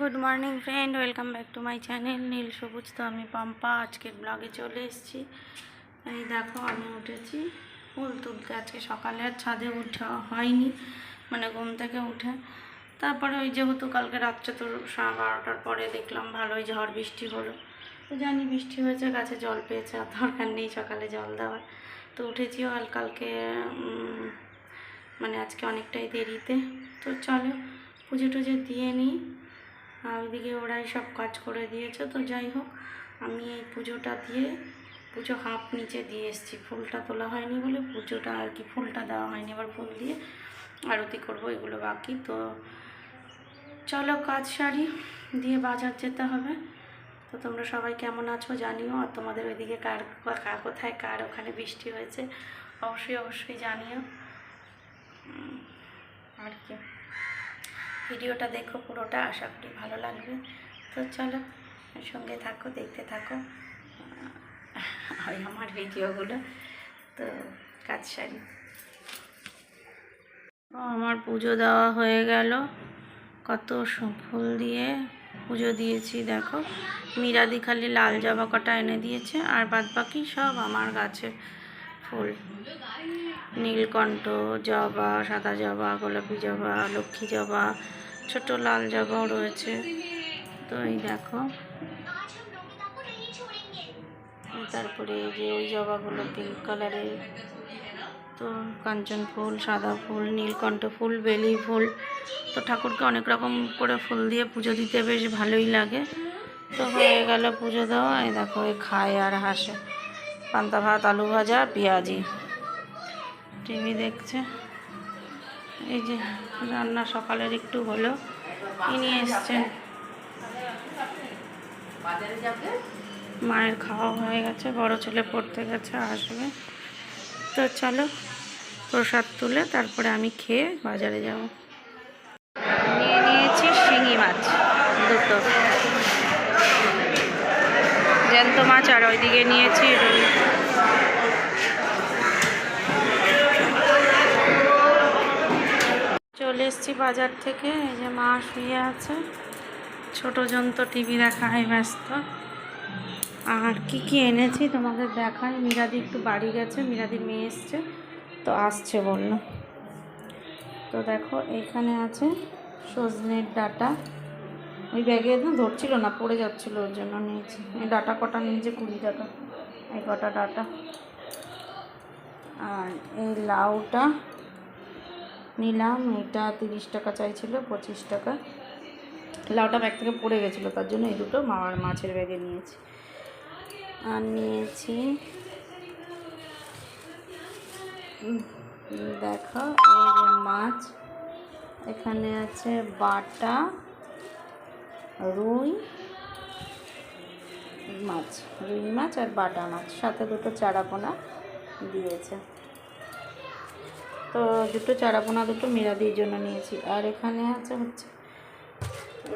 Good morning friend welcome back to my channel Neel Sabuj তো আমি পাম্পা আজকের ব্লগে চলে এসেছি। এই দেখো, আমি উঠেছি। ফুল তুলতে আজকে সকালে আর ছাদে উঠা হয়নি মানে ঘুম থেকে উঠে। তারপরে ওই যেহেতু কালকে রাত্রে তো সাড়ে বারোটার পরে দেখলাম ভালোই ঝড় বৃষ্টি হলো। তো জানি বৃষ্টি হয়েছে, গাছে জল পেয়েছে, আর দরকার নেই সকালে জল দেওয়ার। তো উঠেছিও আর কালকে মানে আজকে অনেকটাই দেরিতে। তো চলো, পুজো টুজো দিয়ে নিই। আর ওইদিকে ওরাই সব কাজ করে দিয়েছে, তো যাই হোক, আমি এই পুজোটা দিয়ে, পুজো হাফ নিচে দিয়ে এসেছি। ফুলটা তোলা হয়নি বলে পুজোটা আর কি, ফুলটা দেওয়া হয়নি, এবার ফুল দিয়ে আরতি করব, এগুলো বাকি। তো চলো কাজ সারি, দিয়ে বাজার যেতে হবে। তো তোমরা সবাই কেমন আছো জানিও, আর তোমাদের ওইদিকে কার কার কোথায় কার ওখানে বৃষ্টি হয়েছে, অবশ্যই অবশ্যই জানিও। আর কি। ভিডিওটা দেখো পুরোটা, আশা করি ভালো লাগবে। তো চলো, সঙ্গে থাকো, দেখতে থাকো। আমার ভিডিওগুলো। তো কাজ সারি। আমার পুজো দেওয়া হয়ে গেল। কত ফুল দিয়ে পুজো দিয়েছি, দেখো। মিরাদি খালি লাল জবা কটা এনে দিয়েছে, আর বাদ বাকি সব আমার গাছে ফুল। নীলকণ্ঠ, জবা, সাদা জবা, গোলাপি জবা, লক্ষ্মী জবা, ছোট লাল জবাও রয়েছে। তো এই দেখো। তারপরে এই যে ওই জবাগুলো পিঙ্ক কালারের তো কাঞ্চন ফুল, সাদা ফুল, নীলকণ্ঠ ফুল, বেলি ফুল। তো ঠাকুরকে অনেক রকম করে ফুল দিয়ে পুজো দিতে বেশ ভালোই লাগে। তো হয়ে গেল পুজো দেওয়া। এই দেখো, এই খায় আর হাসে। পান্তা ভাত, আলু ভাজা, পেঁয়াজি। টিভি দেখছে। এই যে রান্না সকালের একটু হলো। নিয়ে এসছেন? মায়ের খাওয়া হয়ে গেছে, বড় ছেলে পড়তে গেছে, আসবে। তো চলো, প্রসাদ তুলে তারপরে আমি খেয়ে বাজারে যাব। নিয়ে নিয়েছি শিঙি মাছ, দুটো। জ্যান্ত মাছ আর ওইদিকে নিয়েছি রুই। চলে এসেছি বাজার থেকে। এই যে মা শুয়ে আছে। ছোট জন্ত টিভি দেখায় ব্যস্ত। আর কি কি এনেছি তোমাদের দেখায় মিরাদি একটু বাড়ি গেছে, মিরাদির মেয়ে এসছে, তো আসছে বলল। তো দেখো, এইখানে আছে সজনের ডাটা। ওই ব্যাগে না ধরছিল না, পড়ে যাচ্ছিল ওর জন্য নিয়েছি। এই ডাটা কটা নিয়েছে, কুড়ি টাকা। এই কটা ডাটা। আর এই লাউটা নিলাম, এটা তিরিশ টাকা চাইছিল, পঁচিশ টাকা। লাউটা ব্যাগ থেকে পড়ে গেছিল, তার জন্য এই দুটো মামার মাছের ব্যাগে নিয়েছি। আর নিয়েছি দেখো, এই যে মাছ, এখানে আছে বাটা, রুই, মাছ রুই মাছ আর বাটা মাছ, সাথে দুটো চারাপোনা দিয়েছে। তো দুটো চারাপোনা, দুটো মিরাদির জন্য নিয়েছি। আর এখানে আছে হচ্ছে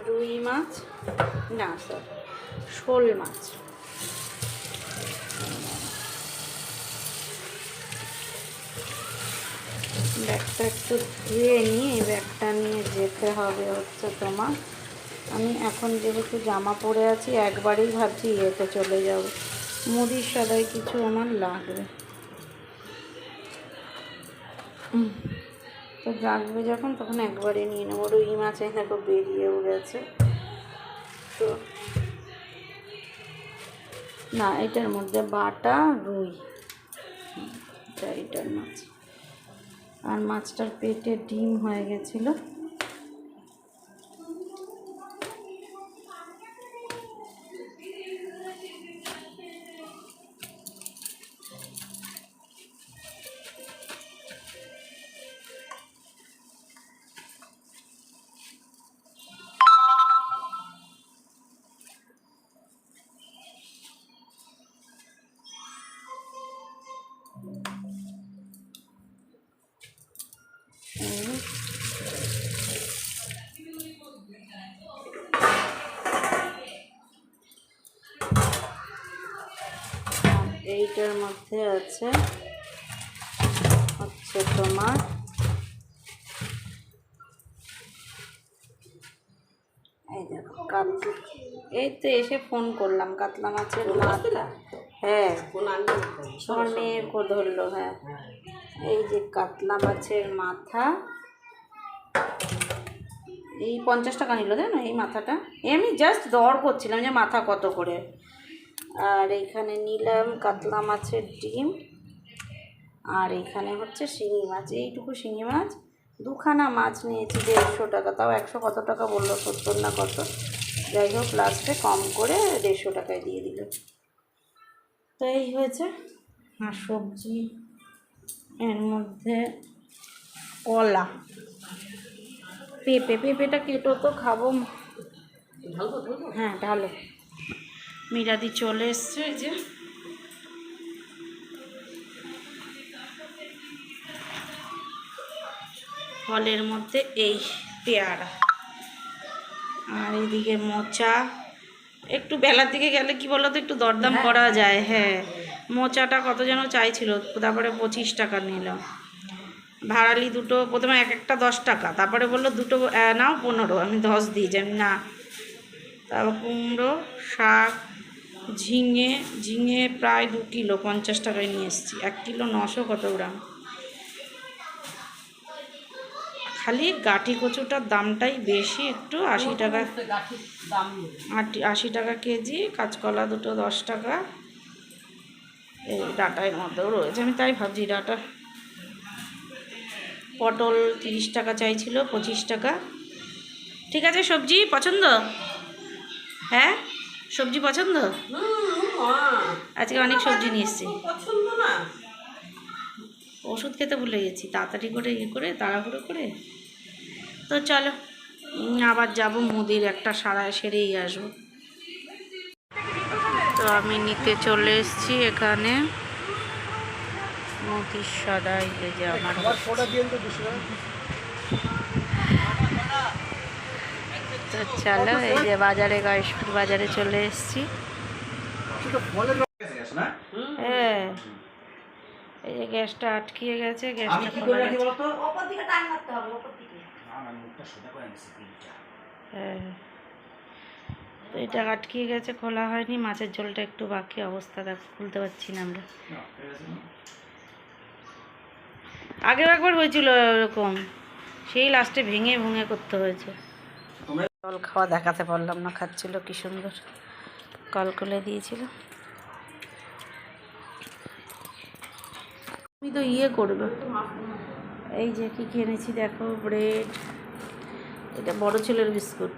রুই মাছ, না সরি শোল মাছ। ব্যাগটা একটু ধুয়ে নিয়ে ব্যাগটা নিয়ে যেতে হবে হচ্ছে তোমার। আমি এখন যেহেতু জামা পরে আছি, একবারেই ভাবছি ইয়েতে চলে যাব। মুদির সদাই কিছু আমার লাগবে। তো জাগবে যখন, তখন একবারে নিয়ে নেব। রুই মাছ এই দেখো বেরিয়েও গেছে। তো না, এটার মধ্যে বাটা, রুই। এটা, এটার মাছ। আর মাছটার পেটে ডিম হয়ে গেছিল। এইটার মধ্যে আছে হচ্ছে তোমার এই দেখো কাতলা। এই তো এসে ফোন করলাম কাতলা মাছের মাথা। হ্যাঁ। তোমার মেয়ের কো ধরলো হ্যাঁ। এই যে কাতলা মাছের মাথা। এই পঞ্চাশ টাকা নিল তাই না এই মাথাটা? আমি জাস্ট দর করছিলাম যে মাথা কত করে। আর এইখানে নিলাম কাতলা মাছের ডিম। আর এখানে হচ্ছে শিঙি মাছ। এইটুকু শিঙি মাছ। দুখানা মাছ নিয়েছি দেড়শো টাকা। তাও একশো কত টাকা বলল? সত্তর না কত? যাই হোক, লাস্টে কম করে দেড়শো টাকায় দিয়ে দিল। তো এই হয়েছে আর সবজি। এর মধ্যে কলা। পেঁপে। পেঁপেটা কেটো তো খাব। হ্যাঁ ঢালো মিরাদি চলে এসছে এই যে। ফলের মধ্যে এই পেয়ারা। আর এদিকে মোচা। একটু বেলার দিকে গেলে কি বলতো একটু দরদাম করা যায় হ্যাঁ। মোচাটা কত যেন চাইছিল তারপরে পঁচিশ টাকা নিলাম ভাড়ালি দুটো প্রথমে এক একটা দশ টাকা তারপরে বলল দুটো নাও পনেরো আমি দশ দিই যে না। তারপর কুমড়ো শাক ঝিঙে ঝিঙে প্রায় দু কিলো, পঞ্চাশ টাকায় নিয়ে এসেছি। এক কিলো নশো কত গ্রাম। খালি গাঠি কচুটার দামটাই বেশি, একটু আশি টাকা। আশি টাকা কেজি, কাঁচকলা দুটো দশ টাকা। এই ডাটার মধ্যেও রয়েছে, আমি তাই ভাবছি ডাটা। পটল তিরিশ টাকা চাইছিল, পঁচিশ টাকা। ঠিক আছে, সবজি পছন্দ? হ্যাঁ? সবজি পছন্দ? আজকে অনেক সবজি নিয়ে এসছি। ওষুধ খেতে ভুলে গেছি, তাড়াতাড়ি করে ইয়ে করে, তাড়াহুড়ো করে। তো চলো আবার যাব মুদির একটা সারায় সেরেই আসব। তো আমি নিতে চলে এসেছি এখানে। মুদির সদাই এই যে আমার তো চলো এই যে বাজারে গয়েশপুর বাজারে চলে এসেছি। হ্যাঁ। এই যে গ্যাসটা আটকিয়ে গেছে গ্যাসটা কি খোলা গেছে। ওপর দিকে টান মারতে হবে ওপর দিকে। আমার মুখটা সোজা করে নিছি তিনটা হ্যাঁ। তো এটা আটকিয়ে গেছে খোলা হয়নি মাছের ঝোলটা একটু বাকি অবস্থা দেখ খুলতে পারছি না আমরা। আগেও একবার হয়েছিল এরকম সেই লাস্টে ভেঙে ভুঙে করতে হয়েছে। জল খাওয়া দেখাতে পারলাম না খাচ্ছিল কি সুন্দর। কল করে দিয়েছিল। তুমি তো ইয়ে করবে। এই যে কি কিনেছি দেখো ব্রেড এটা বড় ছেলের বিস্কুট।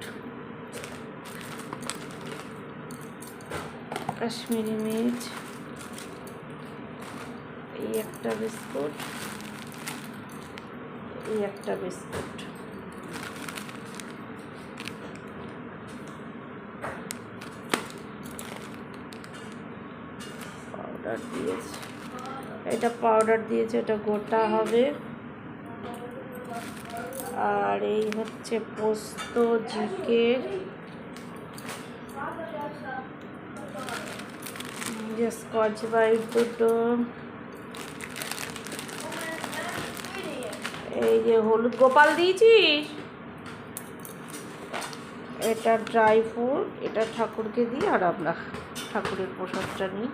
কাশ্মীরি মির্চ এই একটা বিস্কুট এই একটা বিস্কুট। পাউডার দিয়েছে এটা পাউডার দিয়েছে, এটা গোটা হবে। আর এই হচ্ছে পোস্ত জিকে যে স্কচ ব্রাইট দুটো। এই যে হলুদ গোপাল দিয়েছিস? এটা ড্রাই ফ্রুট এটা ঠাকুরকে দিই আর আমরা ঠাকুরের প্রসাদটা নিই।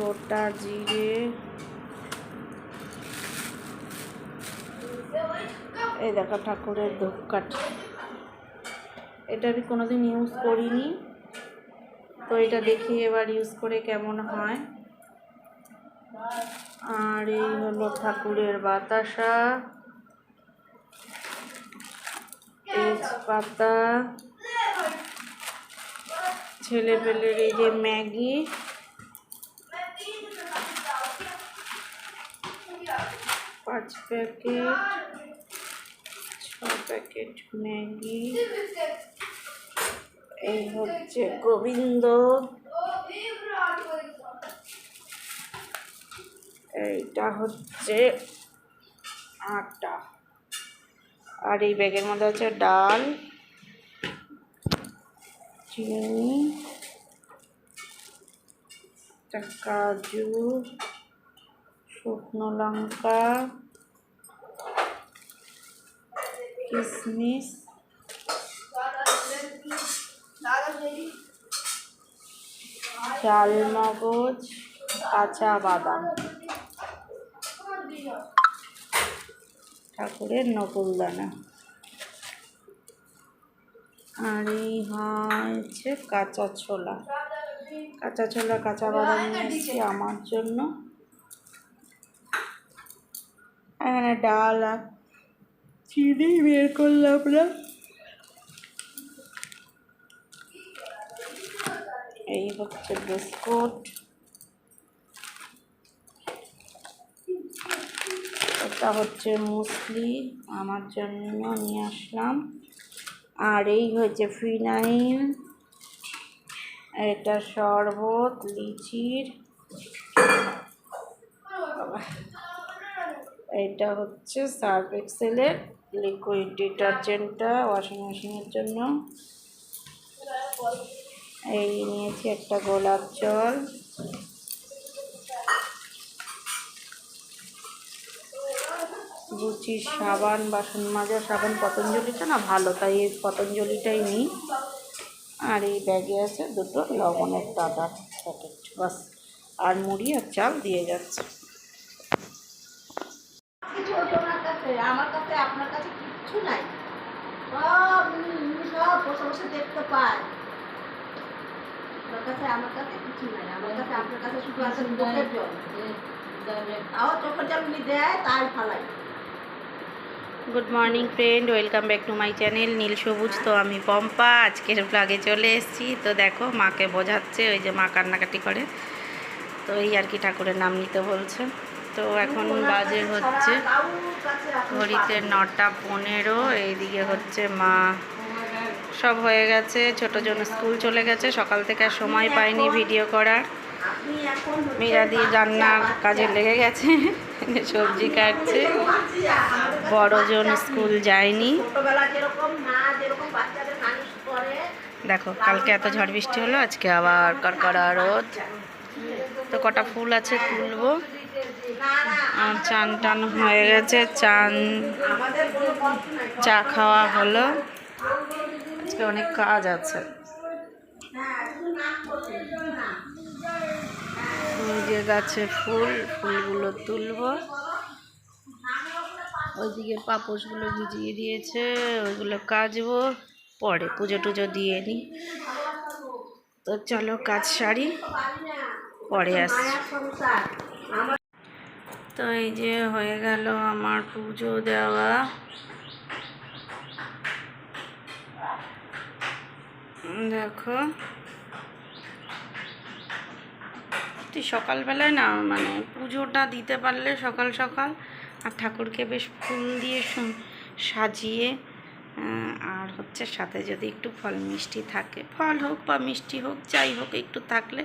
গোটা জিরে। এই দেখো ঠাকুরের ধূপকাঠি। এটা আমি কোনোদিন ইউজ করিনি। তো এটা দেখি এবার ইউজ করে কেমন হয়। আর এই হলো ঠাকুরের বাতাসা। তেজপাতা। ছেলে পেলের এই যে ম্যাগি। পাঁচ প্যাকেট ছ প্যাকেট ম্যাগি। এই হচ্ছে গোবিন্দ। এইটা হচ্ছে আটা। আর এই ব্যাগের মধ্যে আছে ডাল, চিনি কাজু। শুকনো লঙ্কা কিশমিশ চালমগজ, কাঁচা বাদাম। ঠাকুরের নকুলদানা। আর এই হচ্ছে কাঁচা ছোলা। কাঁচা ছোলা, কাঁচা বাদাম নিয়ে এসেছি আমার জন্য। এখানে ডাল আর চিনি বের করলাম না এই হচ্ছে বিস্কুট এটা হচ্ছে মুসলি আমার জন্য নিয়ে আসলাম। আর এই হচ্ছে ফিনাইল এটা শরবত লিচির। এটা হচ্ছে সার্ফ এক্সেলের লিকুইড ডিটারজেন্টটা ওয়াশিং মেশিনের জন্য। এই নিয়েছি একটা গোলাপ জল। রুচির সাবান, বাসন মাজার সাবান, পতঞ্জলিটা না ভালো, তাই এই পতঞ্জলিটাই নিই। আর এই ব্যাগে আছে দুটো লবণের দাদার প্যাকেট বাস। আর মুড়ি আর চাল দিয়ে যাচ্ছে কিছু হতো না কাছে আমার কাছে আপনার কাছে কিচ্ছু নাই। সব সব বসে বসে দেখতে পায়। আপনার কাছে আমার কাছে কিছু নাই। আমার কাছে আপনার কাছে শুধু আছে চোখের জল। তাও চোখের জল উনি দেয় তাই ফালাই। Good morning friend welcome back to my channel Neel Sabuj তো আমি পম্পা আজকের ব্লগে চলে এসেছি। তো দেখো মাকে বোঝাচ্ছে ওই যে মা কান্নাকাটি করে। তো এই আর কি ঠাকুরের নাম নিতে বলছে। তো এখন বাজে হচ্ছে। ঘড়িতে নটা পনেরো, এইদিকে হচ্ছে মা সব হয়ে গেছে, ছোটো জন স্কুল চলে গেছে, সকাল থেকে আর সময় পাইনি ভিডিও করার। এখন মিরাদি রান্নার কাজে লেগে গেছে সবজি কাটছে। বড়জন স্কুল যায়নি। দেখো, কালকে এত ঝড় বৃষ্টি হলো, আজকে আবার কড়কড়া রোদ। তো কটা ফুল আছে তুলবো। আর চান টান হয়ে গেছে, চান চা খাওয়া হলো। আজকে অনেক কাজ আছে। যে গাছে ফুল, ফুলগুলো তুলবো। ওইদিকে পাপোশগুলো ভিজিয়ে দিয়েছে, ওইগুলো কাচবো, পরে পুজো টুজো দিয়ে নিই তো চলো কাজ সারি, পরে আসছি। তো এই যে হয়ে গেল আমার পুজো দেওয়া। দেখো। তুই সকালবেলায় না মানে পুজোটা দিতে পারলে সকাল সকাল, আর ঠাকুরকে বেশ ফুল দিয়ে সাজিয়ে আর হচ্ছে সাথে যদি একটু ফল মিষ্টি থাকে, ফল হোক বা মিষ্টি হোক, যাই হোক, একটু থাকলে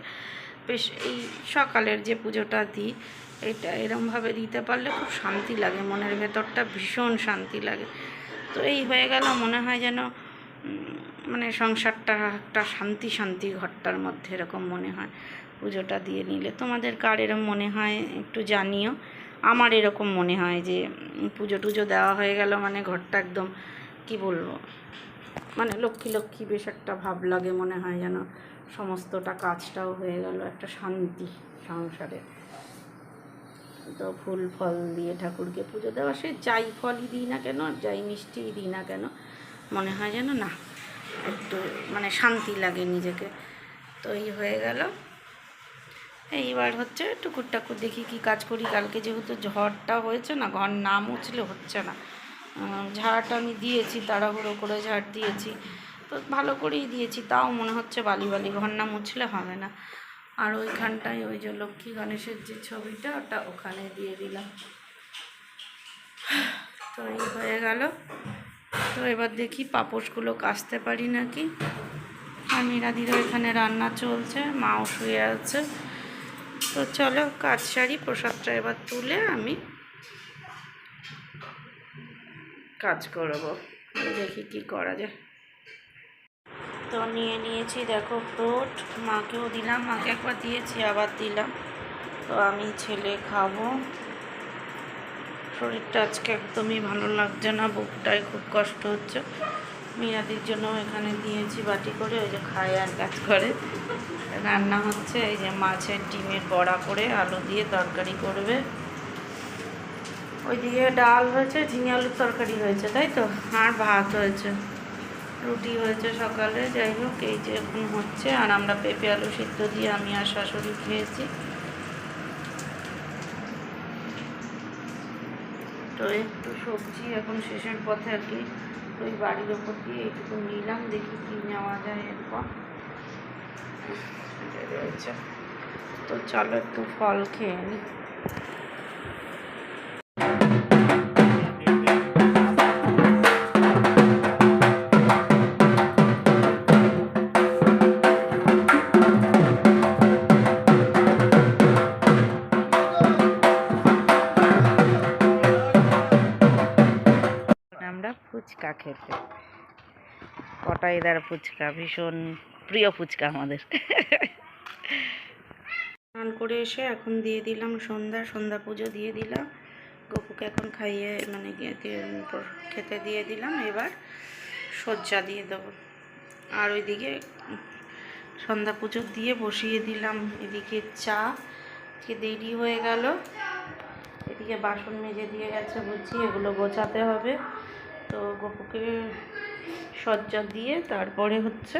বেশ এই সকালের যে পুজোটা দিই এটা এরমভাবে দিতে পারলে খুব শান্তি লাগে, মনের ভেতরটা ভীষণ শান্তি লাগে। তো এই হয়ে গেল, মনে হয় যেন মানে সংসারটা একটা শান্তি শান্তি ঘরটার মধ্যে এরকম মনে হয়, পুজোটা দিয়ে নিলে। তোমাদের কার এরকম মনে হয় একটু জানিও। আমার এরকম মনে হয় যে পুজো টুজো দেওয়া হয়ে গেল মানে ঘরটা একদম, কি বলব? মানে লক্ষ্মী লক্ষ্মী বেশ একটা ভাব লাগে মনে হয় যেন, সমস্তটা কাজটাও হয়ে গেল, একটা শান্তি সংসারে। তো ফুল ফল দিয়ে ঠাকুরকে পুজো দেওয়া। সে যাই ফলই দিই না কেন, যাই মিষ্টিই দিই না কেন, মনে হয় যেন না, একটু মানে শান্তি লাগে নিজেকে। তো এই হয়ে গেল। এইবার হচ্ছে টুকুর টাকুর দেখি কি কাজ করি। কালকে যেহেতু ঝড়টা হয়েছে না, ঘর না মুছলে হচ্ছে না। ঝাড়টা আমি দিয়েছি, তাড়াহুড়ো করে ঝাড় দিয়েছি। তো ভালো করেই দিয়েছি, তাও মনে হচ্ছে বালি বালি, ঘর না মুছলে হবে না। আর ওইখানটায় ওই যে লক্ষ্মী গণেশের যে ছবিটা, ওটা ওখানে দিয়ে দিলাম। তো এই হয়ে গেল। তো এবার দেখি পাপোশগুলো কাচতে পারি নাকি। আর মিরাদিরও এখানে রান্না চলছে, মাও শুয়ে আছে। তো চলো কাজ সারি, প্রসাদটা এবার তুলে আমি কাজ করব। দেখি কি করা যায়। তো নিয়ে নিয়েছি, দেখো ফ্রুট মাকেও দিলাম, মাকে একবার দিয়েছি, আবার দিলাম। তো আমি ছেলে খাব। শরীরটা আজকে একদমই ভালো লাগছে না, বুকটায় খুব কষ্ট হচ্ছে। মিরাদির জন্য এখানে দিয়েছি বাটি করে, ওই যে খায় আর কাজ করে। রান্না হচ্ছে, এই যে মাছের ডিমের বড়া করে, আলু দিয়ে তরকারি করবে। ওইদিকে ডাল হয়েছে, ঝিঙে আলুর তরকারি হয়েছে, তাই তো? আর ভাত হয়েছে। রুটি হয়েছে সকালে, যাই হোক, এই যে এখন হচ্ছে, আর আমরা পেঁপে, আলু সিদ্ধ দিয়ে আমি আর শাশুড়ি খেয়েছি। তো একটু সবজি এখন শেষের পথে আর কি ওই বাড়ির ওপর দিয়ে একটু নিলাম, দেখি কি নেওয়া যায় এরপর। রয়েছে। তো চলো একটু ফল খেয়ে নিই কটাইদার ফুচকা, ভীষণ প্রিয় ফুচকা আমাদের। স্নান করে এসে এখন দিয়ে দিলাম সন্ধ্যা সন্ধ্যা পুজো দিয়ে দিলাম। গপুকে এখন খাইয়ে মানে খেতে দিয়ে দিলাম। এবার সজ্জা দিয়ে দেবো। আর ওইদিকে সন্ধ্যা পুজো দিয়ে বসিয়ে দিলাম। এদিকে চা, আজকে দেরি হয়ে গেল। এদিকে বাসন মেজে দিয়ে গেছে বুঝছি, এগুলো গোছাতে হবে। তো গপুকে সজ্জা দিয়ে তারপরে হচ্ছে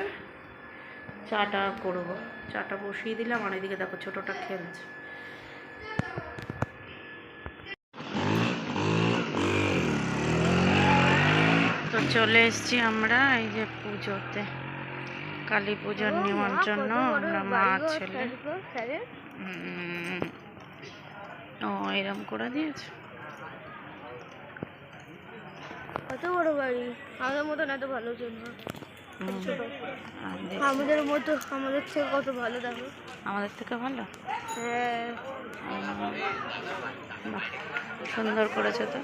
চাটা করব। চাটা বসিয়ে দিলাম আর এদিকে দেখো ছোটোটা খেলছে। তো চলে এসেছি আমরা এই যে পুজোতে। কালী পুজোর নিমন্ত্রণ আমরা মা ছেলে। ও এরম করে দিয়েছে। কত বড় বাড়ি। আমাদের মতন এত ভালো জন্য। আমাদের মতো আমাদের থেকে কত ভালো দেখো। আমাদের থেকে ভালো? হ্যাঁ। বাহ, সুন্দর করেছে তো।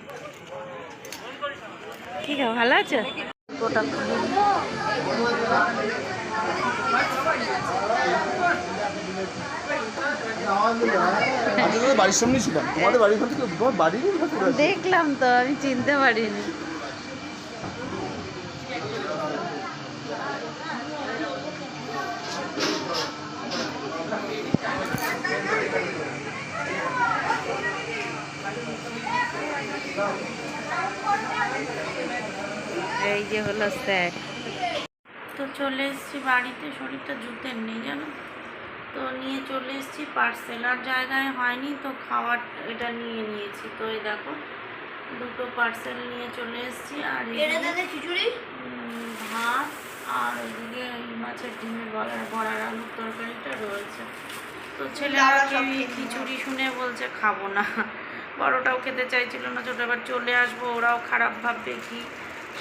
ঠিক আছে ভালো আছে? বাড়ির সামনে ছিলাম। তোমাদের বাড়ির থেকে তোমার। দেখলাম তো আমি চিনতে পারিনি। এই যে হলো স্যার তো চলে এসেছি বাড়িতে শরীরটা জুতের নেই জানো? তো নিয়ে চলে এসেছি পার্সেল আর জায়গায় হয়নি তো খাবার এটা নিয়ে নিয়েছি। তো এই দেখো দুটো পার্সেল নিয়ে চলে এসেছি। আর খিচুড়ি? ভাত আর ওইদিকে এই মাছের ডিমের বড়ার বড়ার আলুর তরকারিটা রয়েছে। তো ছেলেরা কেউ খিচুড়ি শুনে বলছে খাব না। বড়টাও খেতে চাইছিল না ছোটো এবার চলে আসব ওরাও খারাপ ভাববে কি?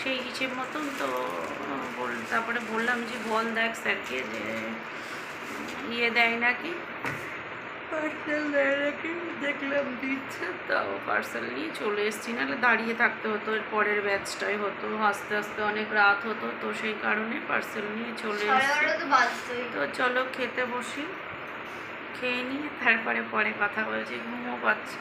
সেই হিসেব মতন তো বল তারপরে বললাম যে বল দেখ স্যারকে যে ইয়ে দেয় নাকি? পার্সেল দেয় নাকি? দেখলাম দিচ্ছে তাও পার্সেল নিয়ে চলে এসেছি। নাহলে দাঁড়িয়ে থাকতে হতো এর পরের ব্যাচটাই হতো। আস্তে আস্তে অনেক রাত হতো তো সেই কারণে পার্সেল নিয়ে চলে এসেছি। তো তো চলো খেতে বসি খেয়ে নিয়ে তারপরে পরে কথা বলছি ঘুমও পাচ্ছে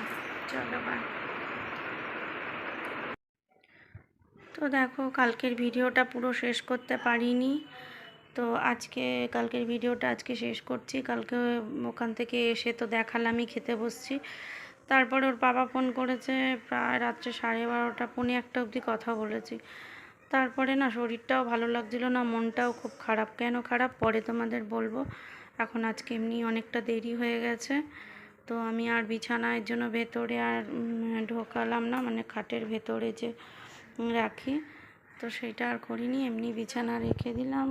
তো দেখো, কালকের ভিডিওটা পুরো শেষ করতে পারিনি। তো আজকে, কালকের ভিডিওটা আজকে শেষ করছি। কালকে ওখান থেকে এসে তো দেখালামই, খেতে বসছি। তারপরে ওর বাবা ফোন করেছে, প্রায় রাত্রে সাড়ে বারোটা, পৌনে একটা অবধি কথা বলেছি। তারপরে না, শরীরটাও ভালো লাগছিল না, মনটাও খুব খারাপ। কেন খারাপ? পরে তোমাদের বলব। এখন আজকে এমনি অনেকটা দেরি হয়ে গেছে। তো আমি আর বিছানার জন্য ভেতরে আর ঢোকালাম না মানে খাটের ভেতরে যে রাখি। তো সেটা আর করিনি, এমনি বিছানা রেখে দিলাম।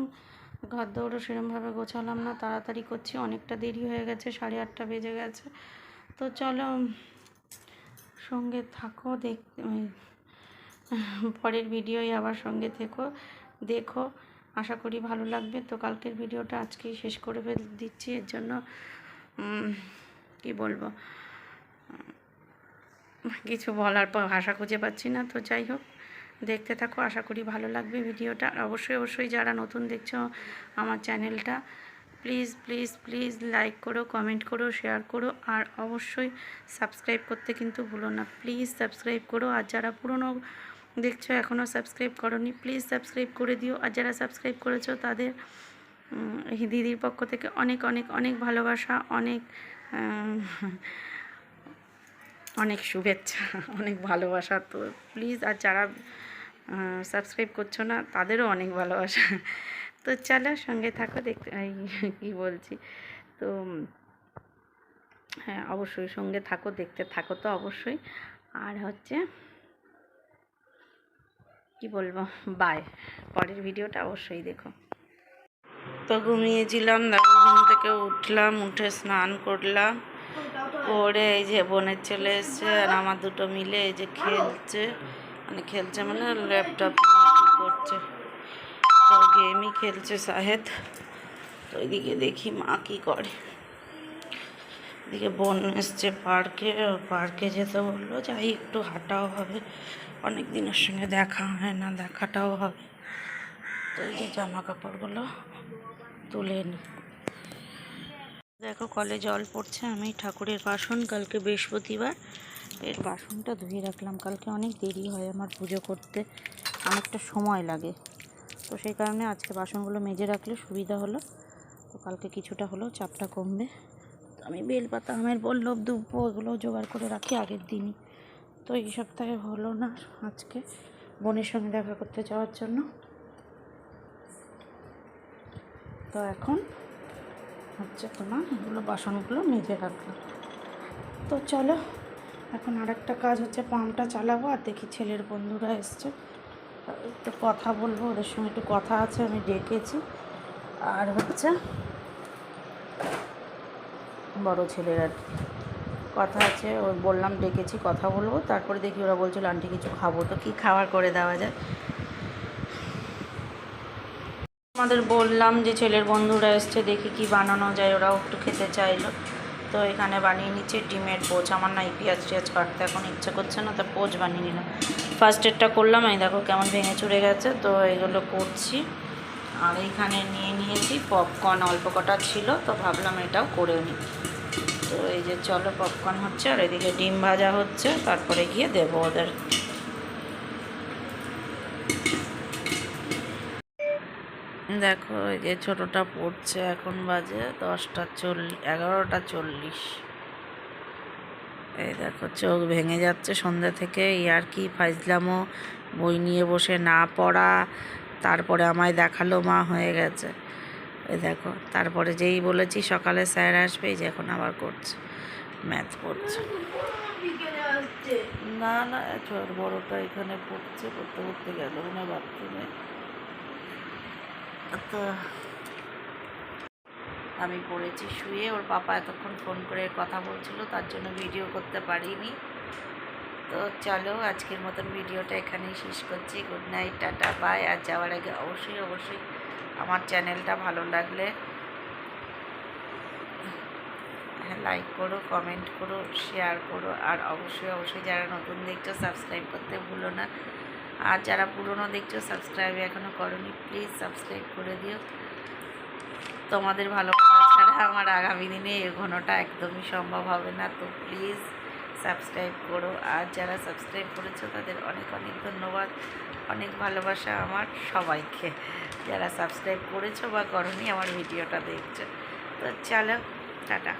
ঘর দৌড়ও সেরমভাবে গোছালাম না, তাড়াতাড়ি করছি, অনেকটা দেরি হয়ে গেছে, সাড়ে আটটা বেজে গেছে। তো চলো, সঙ্গে থাকো, দেখ পরের ভিডিওই আবার সঙ্গে থেকো, দেখো। আশা করি ভালো লাগবে। তো কালকের ভিডিওটা আজকেই শেষ করে ফেল, দিচ্ছি। এর জন্য কি বলব? কিছু বলার পর ভাষা খুঁজে পাচ্ছি না, তো যাই হোক। দেখতে থাকো, আশা করি ভালো লাগবে ভিডিওটা। অবশ্যই অবশ্যই যারা নতুন দেখছ আমার চ্যানেলটা প্লিজ প্লিজ প্লিজ লাইক করো কমেন্ট করো শেয়ার করো। আর অবশ্যই সাবস্ক্রাইব করতে কিন্তু ভুলো না। প্লিজ সাবস্ক্রাইব করো। আর যারা পুরনো দেখছ এখনও সাবস্ক্রাইব করনি প্লিজ সাবস্ক্রাইব করে দিও। আর যারা সাবস্ক্রাইব করেছ, তাদের দিদির পক্ষ থেকে অনেক অনেক অনেক ভালোবাসা, অনেক অনেক শুভেচ্ছা, অনেক ভালোবাসা। তো প্লিজ আর যারা সাবস্ক্রাইব করছ না, তাদেরও অনেক ভালোবাসা। তো চলো সঙ্গে থাকো এই কী বলছি? তো হ্যাঁ অবশ্যই সঙ্গে থাকো, দেখতে থাকো তো অবশ্যই। আর হচ্ছে, কি বলব? বাই পরের ভিডিওটা অবশ্যই দেখো। তো ঘুমিয়েছিলাম, দেখো ঘুম থেকে উঠলাম, উঠে স্নান করলাম। করে এই যে বোনের চলে এসছে আর আমার দুটো মিলে এই যে খেলছে। মানে খেলছে মানে ল্যাপটপ করছে। তো গেমই খেলছে সাহেদ। তো এদিকে দেখি মা কি করে। এদিকে বোন এসছে পার্কে পার্কে যেতে বলল, যাই, একটু হাঁটাও হবে। অনেক দিনের সঙ্গে দেখা হয় না, দেখাটাও হবে। এই যে জামা কাপড়গুলো তুলে নিই দেখো কলে জল পড়ছে, আমি ঠাকুরের বাসন, কালকে বৃহস্পতিবার। এর বাসনটা ধুয়ে রাখলাম, কালকে অনেক দেরি হয় আমার পুজো করতে, অনেকটা সময় লাগে। তো সেই কারণে আজকে বাসনগুলো মেজে রাখলে সুবিধা হলো। তো কালকে কিছুটা হলেও চাপটা কমবে। তো আমি বেলপাতা, আমের বললভ, দুব্ব এগুলো জোগাড় করে রাখি আগের দিনই। তো এই সপ্তাহে হলো না আজকে, বোনের সঙ্গে দেখা করতে যাওয়ার জন্য। তো এখন হচ্ছে তোমার এগুলো বাসনগুলো মেজে রাখলাম। তো চলো, এখন আরেকটা কাজ হচ্ছে পাম্পটা চালাবো, আর দেখি ছেলের বন্ধুরা এসছে। একটু কথা বলব, ওদের সঙ্গে একটু কথা আছে, আমি ডেকেছি। আর হচ্ছে বড় ছেলের আর কথা আছে ওই বললাম ডেকেছি, কথা বলব। তারপরে দেখি ওরা বলছিল, আন্টি কিছু খাব। তো কি খাবার করে দেওয়া যায়? আমাদের বললাম যে ছেলের বন্ধুরা এসছে, দেখি কি বানানো যায়, ওরাও একটু খেতে চাইলো। তো এখানে বানিয়ে নিচ্ছে ডিমের পোচ। আমার না পেঁয়াজ টিয়াজ কাটতে এখন ইচ্ছে করছে না, তো পোচ বানিয়ে নিলাম। ফার্স্ট এডটা করলাম, এই দেখো কেমন ভেঙে চুরে গেছে, তো এগুলো করছি। আর এইখানে নিয়ে নিয়েছি পপকর্ন অল্প কটা ছিল, তো ভাবলাম এটাও করে নিই। তো এই যে চলো পপকর্ন হচ্ছে, আর এদিকে ডিম ভাজা হচ্ছে, তারপরে গিয়ে দেবো ওদের। দেখো, এই যে ছোটোটা পড়ছে, এখন বাজে দশটা চল্লিশ এগারোটা চল্লিশ। এই দেখো, চোখ ভেঙে যাচ্ছে সন্ধ্যা থেকে। ইয়ার কি, ফাইজলামো বই নিয়ে বসে না পড়া, তারপরে আমায় দেখাল, মা হয়ে গেছে। এই দেখো, তারপরে যেই বলেছি, সকালে স্যার আসবে, এই যে এখন আবার করছে, ম্যাথ পড়ছে। না না বড়টা এখানে পড়ছে, পড়তে পড়তে গেল না, বাথরুমে। তো আমি পড়েছি শুয়ে। ওর পাপা এতক্ষণ ফোন করে কথা বলছিল, তার জন্য ভিডিও করতে পারিনি। তো চলো, আজকের মতন ভিডিওটা এখানেই শেষ করছি। গুড নাইট টাটা বাই আর যাওয়ার আগে অবশ্যই অবশ্যই আমার চ্যানেলটা ভালো লাগলে লাইক করো কমেন্ট করো শেয়ার করো। আর অবশ্যই অবশ্যই যারা নতুন দেখছ সাবস্ক্রাইব করতে ভুলো না। আর যারা পুরনো দেখছ সাবস্ক্রাইব এখনও করনি প্লিজ সাবস্ক্রাইব করে দিও। তোমাদের ভালোবাসা ছাড়া আমার আগামী দিনে এগোনোটা একদমই সম্ভব হবে না, তো প্লিজ সাবস্ক্রাইব করো। আর যারা সাবস্ক্রাইব করেছ, তাদের অনেক অনেক ধন্যবাদ। অনেক ভালোবাসা আমার সবাইকে। যারা সাবস্ক্রাইব করেছ বা করনি, আমার ভিডিওটা দেখছ। তো চলো, টাটা।